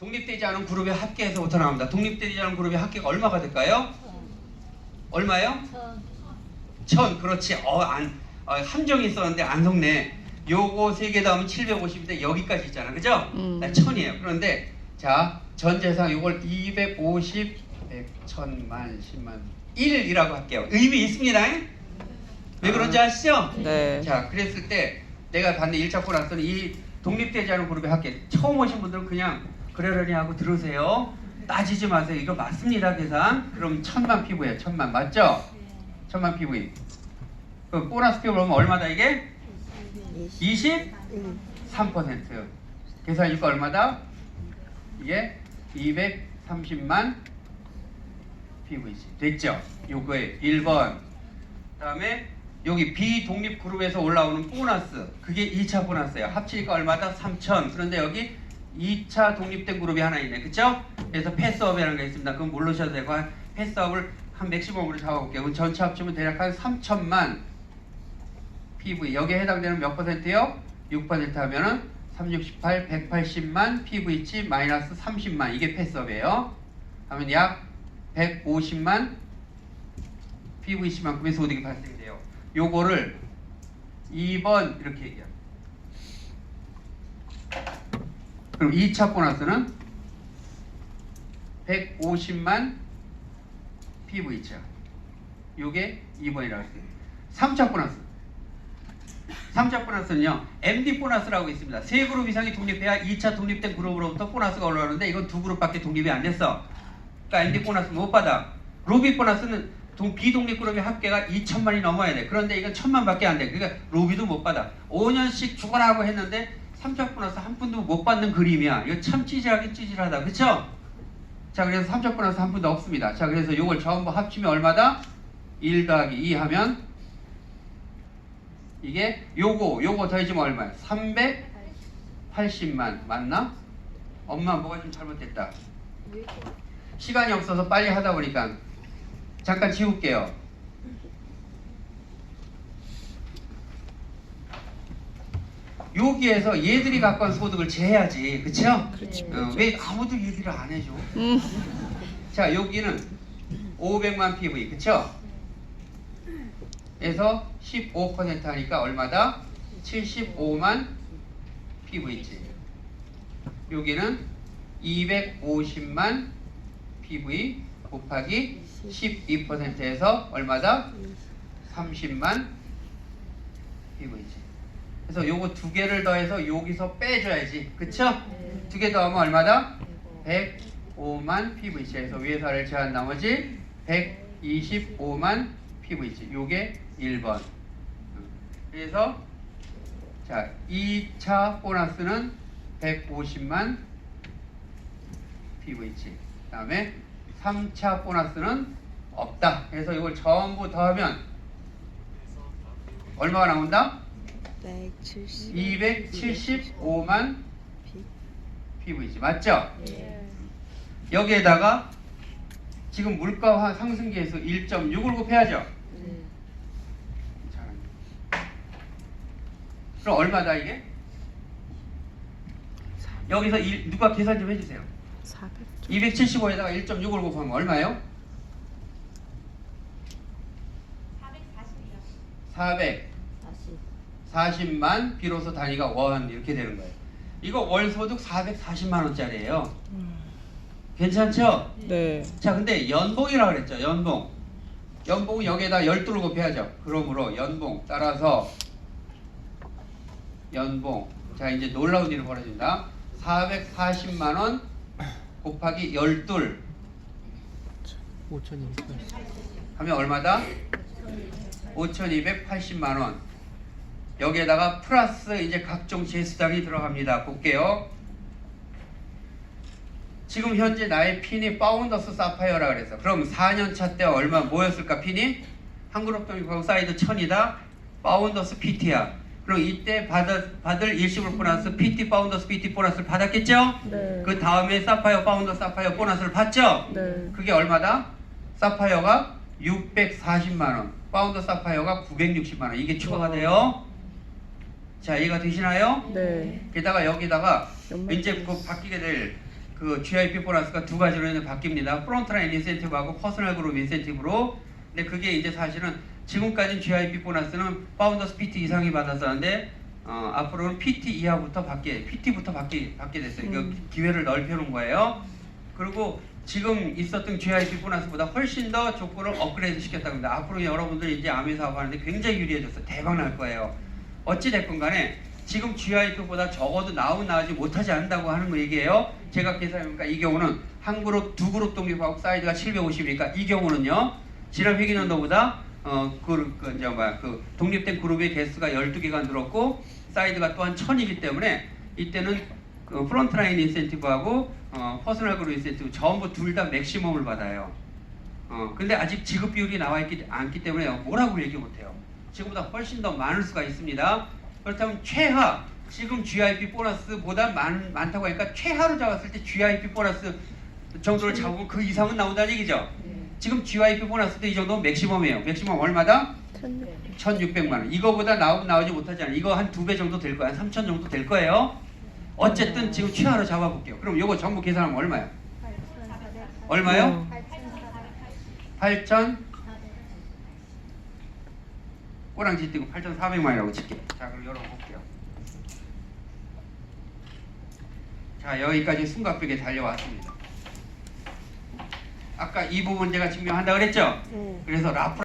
독립되지 않은 그룹의 합계에서부터 나옵니다. 독립되지 않은 그룹의 합계가 얼마가 될까요? 얼마요? 천 그렇지 어 안 어, 함정이 있었는데 안 속네 요거 세개 더하면 750인데 여기까지 있잖아 그죠? 음. 나 천이에요 그런데 자 전 재산 요걸 250 100 천만 10만 1이라고 할게요 의미 있습니다 왜 그런지 아시죠? 네. 자 그랬을 때 내가 받는 1차 보너스는 이 독립되지 않은 그룹의 합계 처음 오신 분들은 그냥 그러려니 하고 들으세요 따지지 마세요 이거 맞습니다 계산 그럼 천만 피부예요 천만 맞죠? 천만 PV. 그 보너스 피부 보면 얼마다 이게? 23%. 계산일거 얼마다? 이게 230만 PVC. 됐죠? 요거에 1번. 그다음에 여기 비독립 그룹에서 올라오는 보너스. 그게 2차 보너스예요. 합치니까 얼마다? 3천. 그런데 여기 2차 독립된 그룹이 하나 있네. 그쵸? 그래서 패스업이라는 게 있습니다. 그건 모르셔도 되고 한 패스업을 한 맥시멈으로 잡아볼게요. 전체 합치면 대략 한 3천만 PV. 여기에 해당되는 몇 퍼센트요? 6% 하면은 368, 180만 PV치 마이너스 30만. 이게 패스업이에요. 하면 약 150만 PVC만큼의 소득이 발생돼요. 요거를 2번 이렇게 얘기합니다. 그럼 2차 보너스는 150만 PV죠. 요게 2번이라고 했어요. 3차 보너스. 3차 보너스는요. MD 보너스라고 있습니다. 세 그룹 이상이 독립해야 2차 독립된 그룹으로부터 보너스가 올라오는데 이건 두 그룹밖에 독립이 안 됐어. 그러니까 MD 보너스 못 받아. 로비 보너스는 동- 비독립 그룹의 합계가 2천만이 넘어야 돼. 그런데 이건 천만밖에 안 돼. 그러니까 로비도 못 받아. 5년씩 주거라고 했는데 3차 보너스 한 푼도 못 받는 그림이야. 이거 참 찌질하긴 찌질하다. 그쵸? 자 그래서 3차 보너스 한 푼도 없습니다. 자 그래서 요걸 전부 합치면 얼마다? 1 더하기 2 하면 이게 요거 요거 더해지면 얼마야? 380만 맞나? 엄마 뭐가 좀 잘못됐다. 시간이 없어서 빨리 하다 보니까 잠깐 지울게요. 여기에서 얘들이 갖고 온 소득을 재야지, 그쵸? 그렇지. 어, 왜 아무도 얘기를 안 해줘? 음. 자 여기는 500만 PV 그쵸? 에서 15% 하니까 얼마다? 75만 PV지 여기는 250만 PV 곱하기 12%에서 얼마다? 30만 PV지 그래서 요거 두 개를 더해서 여기서 빼줘야지. 그쵸? 두개 더하면 얼마다? 105만 PVC에서 위에서 아래를 제한 나머지 125만 PVC 요게 1번. 그래서 자 2차 보너스는 150만 PVC 그 다음에 3차 보너스는 없다. 그래서 이걸 전부 더하면 얼마가 나온다? 275만 PVC 맞죠? 여기에다가 지금 물가 상승기에서 1.6을 곱해야죠. 자, 그럼 얼마다 이게? 여기서 일- 누가 계산 좀 해주세요. 275에다가 1.6을 곱하면 얼마예요? 440만 비로소 단위가 원 이렇게 되는 거예요. 이거 월 소득 440만 원짜리예요. 괜찮죠? 네. 자, 근데 연봉이라 그랬죠. 연봉. 연봉은 여기에다 12를 곱해야죠. 그러므로 연봉 따라서 연봉. 자, 이제 놀라운 일이 벌어진다. 440만 원 곱하기 12 5,200. 하면 얼마다? 5,280만 원. 여기에다가 플러스 이제 각종 제수당이 들어갑니다. 볼게요. 지금 현재 나의 핀이 파운더스 사파이어라 그래서 그럼 4년 차 때 얼마 뭐였을까 핀이? 한그룹 동익하고 사이드 1000이다. 파운더스 PT야. 그럼 이때 받을, 받을 일시불 보너스 PT 파운더스 PT 보너스를 받았겠죠? 네. 그 다음에 사파이어 파운더 사파이어 보너스를 받죠? 네. 그게 얼마다? 사파이어가 640만 원, 파운더 사파이어가 960만 원. 이게 추가가 돼요. 자, 이해가 되시나요? 네. 게다가 여기다가 이제 그 바뀌게 될 그 GIP 보너스가 두 가지로 이제 바뀝니다. 프론트라인 인센티브하고 퍼스널 그룹 인센티브로. 근데 그게 이제 사실은 지금까지는 GIP 보너스는 파운더스 PT 이상이 받았었는데 어, 앞으로는 PT 이하부터 받게, PT부터 받게 받게 됐어요. 그 음. 기회를 넓혀놓은 거예요. 그리고 지금 있었던 GIP 보너스보다 훨씬 더 조건을 업그레이드 시켰다고 합니다. 앞으로 여러분들이 이제 아미 사업하는데 굉장히 유리해졌어요. 대박 날 거예요. 어찌 됐건 간에 지금 GIP보다 적어도 나온 나오지 못하지 않는다고 하는 거 얘기예요. 제가 계산해보니까 이 경우는 한 그룹, 두 그룹 독립하고 사이즈가 750이니까 이 경우는요. 지난 회기년도보다 어, 그, 그, 이제 뭐야, 그 독립된 그룹의 개수가 12개가 늘었고 사이즈가 또한 1000이기 때문에 이때는 그 프론트라인 인센티브하고 어, 퍼스널 그룹 인센티브 전부 둘 다 맥시멈을 받아요. 어, 근데 아직 지급 비율이 나와 있지 않기 때문에 뭐라고 얘기 못해요. 지금보다 훨씬 더 많을 수가 있습니다. 그렇다면 최하 지금 GIP 보너스보다 많, 많다고 하니까 최하로 잡았을 때 GIP 보너스 정도를 잡으면 그 이상은 나온다는 얘기죠. 지금 GIP 보너스도 이 정도면 맥시멈이에요. 맥시멈 얼마다? 1,600만 원. 이거보다 나오, 나오지 못하지 않아요. 이거 한 두 배 정도 될 거야. 한 3천 정도 될 거예요. 어쨌든 지금 최하로 잡아볼게요. 그럼 이거 전부 계산하면 얼마야? 얼마요? 8천 꼬랑지 띄고 8,400만이라고 칠게요. 자, 그럼 열어볼게요. 자, 여기까지 숨가쁘게 달려왔습니다. 아까 이 부분 제가 증명한다 그랬죠? 네. 그래서 라프